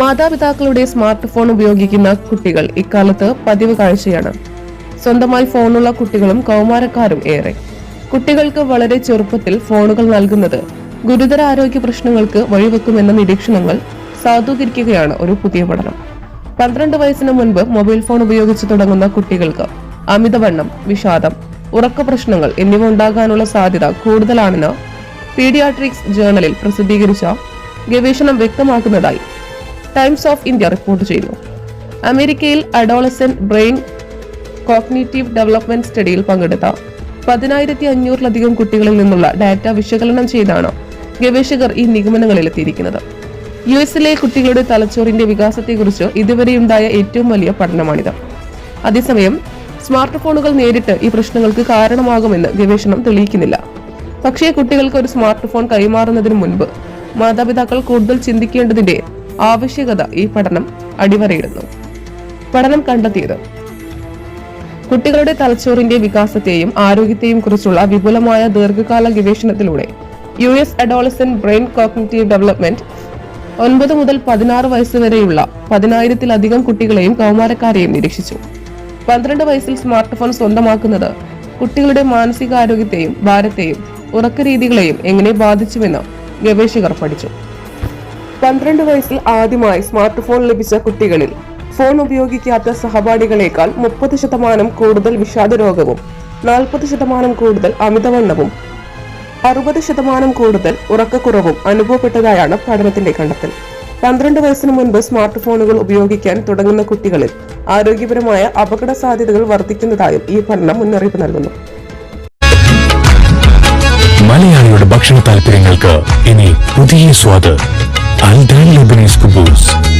മാതാപിതാക്കളുടെ smart phone ഉപയോഗിക്കുന്ന കുട്ടികൾ ഇക്കാലത്ത് പതിവ് കാഴ്ചയാണ്. സ്വന്തമായി ഫോണുള്ള കുട്ടികളും കൗമാരക്കാരും ഏറെ. കുട്ടികൾക്ക് വളരെ ചെറുപ്പത്തിൽ ഫോണുകൾ നൽകുന്നത് ഗുരുതര ആരോഗ്യ പ്രശ്നങ്ങൾക്ക് വഴിവെക്കുമെന്ന നിരീക്ഷണങ്ങൾ സാധൂകരിക്കുകയാണ് ഒരു പുതിയ പഠനം. പന്ത്രണ്ട് വയസ്സിന് മുൻപ് മൊബൈൽ ഫോൺ ഉപയോഗിച്ച് തുടങ്ങുന്ന കുട്ടികൾക്ക് അമിതവണ്ണം വിഷാദം ഉറക്ക പ്രശ്നങ്ങൾ എന്നിവ ഉണ്ടാകാനുള്ള സാധ്യത കൂടുതലാണെന്ന് പീഡിയാട്രിക്സ് ജേണലിൽ പ്രസിദ്ധീകരിച്ച ഗവേഷണം വ്യക്തമാക്കുന്നതായി ടൈംസ് ഓഫ് ഇന്ത്യ റിപ്പോർട്ട് ചെയ്യുന്നു. അമേരിക്കയിൽ അഡോളസെന്റ് ബ്രെയിൻ കോഗ്നേറ്റീവ് ഡെവലപ്മെന്റ് സ്റ്റഡിയിൽ പങ്കെടുത്ത പതിനായിരത്തി അഞ്ഞൂറിലധികം കുട്ടികളിൽ നിന്നുള്ള ഡാറ്റ വിശകലനം ചെയ്താണ് ഗവേഷകർ ഈ നിഗമനങ്ങളിലെത്തിയിരിക്കുന്നത്. യു എസിലെ കുട്ടികളുടെ തലച്ചോറിന്റെ വികാസത്തെക്കുറിച്ച് ഇതുവരെയുണ്ടായ ഏറ്റവും വലിയ പഠനമാണിത്. അതേസമയം സ്മാർട്ട് ഫോണുകൾ നേരിട്ട് ഈ പ്രശ്നങ്ങൾക്ക് കാരണമാകുമെന്ന് ഗവേഷണം തെളിയിക്കുന്നില്ല. പക്ഷേ കുട്ടികൾക്ക് ഒരു സ്മാർട്ട് ഫോൺ കൈമാറുന്നതിന് മുൻപ് മാതാപിതാക്കൾ കൂടുതൽ ചിന്തിക്കേണ്ടതിന്റെ ആവശ്യകത ഈ പഠനം അടിവരയിടുന്നു. പഠനം കണ്ടെത്തിയത്. കുട്ടികളുടെ തലച്ചോറിന്റെ വികാസത്തെയും ആരോഗ്യത്തെയും കുറിച്ചുള്ള വിപുലമായ ദീർഘകാല ഗവേഷണത്തിലൂടെ U S adolescent brain cognitive development ഒൻപത് മുതൽ പതിനാറ് വയസ്സ് വരെയുള്ള പതിനായിരത്തിലധികം കുട്ടികളെയും കൗമാരക്കാരെയും നിരീക്ഷിച്ചു. പന്ത്രണ്ട് വയസ്സിൽ സ്മാർട്ട് ഫോൺ സ്വന്തമാക്കുന്നത് കുട്ടികളുടെ മാനസികാരോഗ്യത്തെയും ഭാരത്തെയും ഉറക്ക രീതികളെയും എങ്ങനെ ബാധിച്ചുവെന്ന് ഗവേഷകർ പഠിച്ചു. പന്ത്രണ്ട് വയസ്സിൽ ആദ്യമായി സ്മാർട്ട് ഫോൺ ലഭിച്ച കുട്ടികളിൽ ഫോൺ ഉപയോഗിക്കാത്ത സഹപാഠികളേക്കാൾ മുപ്പത് ശതമാനം കൂടുതൽ വിഷാദ രോഗവും നാൽപ്പത് ശതമാനം കൂടുതൽ അമിതവണ്ണവും അറുപത് ശതമാനം കൂടുതൽ ഉറക്കക്കുറവും അനുഭവപ്പെട്ടതായാണ് പഠനത്തിന്റെ കണ്ടെത്തൽ. പന്ത്രണ്ട് വയസ്സിന് മുൻപ് സ്മാർട്ട് ഫോണുകൾ ഉപയോഗിക്കാൻ തുടങ്ങുന്ന കുട്ടികളിൽ ആരോഗ്യപരമായ അപകട സാധ്യതകൾ വർദ്ധിക്കുന്നതായും ഈ പഠനം മുന്നറിയിപ്പ് നൽകുന്നു. മലയാളിയുടെ ഭക്ഷണ താല്പര്യങ്ങൾക്ക് ഇനി പുതിയ സ്വാദ്. Al-Dain Lebanese Kibbutz